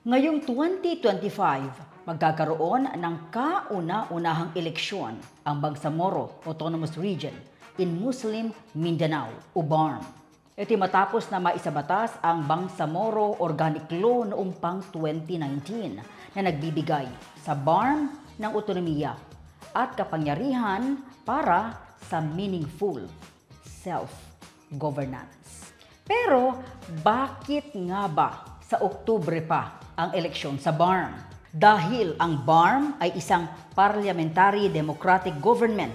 Ngayong 2025, magkakaroon ng kauna-unahang eleksyon ang Bangsamoro Autonomous Region in Muslim Mindanao o BARM. Ito matapos na maisabatas ang Bangsamoro Organic Law noong pang 2019 na nagbibigay sa BARM ng otonomiya at kapangyarihan para sa meaningful self-governance. Pero bakit nga ba sa Oktubre pa ang eleksyon sa BARM? Dahil ang BARM ay isang parliamentary democratic government.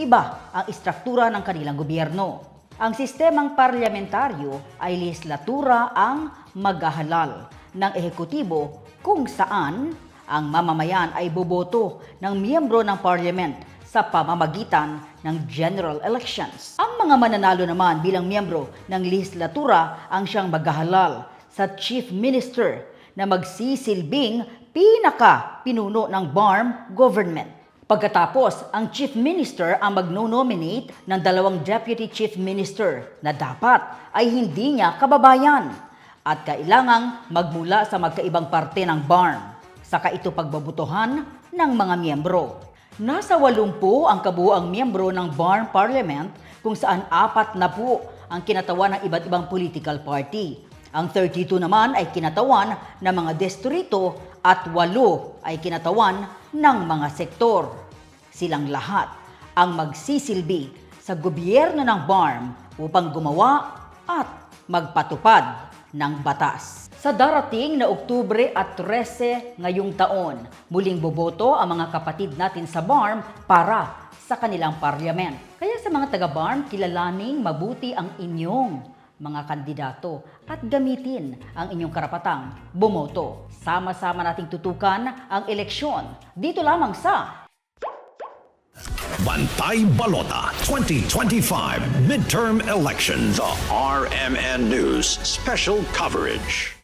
Iba ang istruktura ng kanilang gobyerno. Ang sistemang parlamentaryo ay legislatura ang maghahalal ng ehekutibo kung saan ang mamamayan ay boboto ng miyembro ng parliament sa pamamagitan ng general elections. Ang mga mananalo naman bilang miyembro ng legislatura ang siyang maghahalal sa chief minister na magsisilbing pinaka pinuno ng BARM government. Pagkatapos, ang chief minister ang magno-nominate ng dalawang deputy chief minister na dapat ay hindi niya kababayan at kailangang magmula sa magkaibang parte ng BARM. Saka ito pagbabutuhan ng mga miyembro. Nasa 80 ang kabuang miyembro ng BARM Parliament kung saan apat na po ang kinatawan ng iba't ibang political party. Ang 32 naman ay kinatawan ng mga distrito at 8 ay kinatawan ng mga sektor. Silang lahat ang magsisilbi sa gobyerno ng BARM upang gumawa at magpatupad ng batas. Sa darating na Oktubre at 13 ngayong taon, muling boboto ang mga kapatid natin sa BARM para sa kanilang parliament. Kaya sa mga taga-BARM, kilalaning mabuti ang inyong mga kandidato at gamitin ang inyong karapatang bumoto. Sama-sama nating tutukan ang eleksyon dito lamang sa Bantay Balota 2025 Midterm Elections. The RMN News Special Coverage.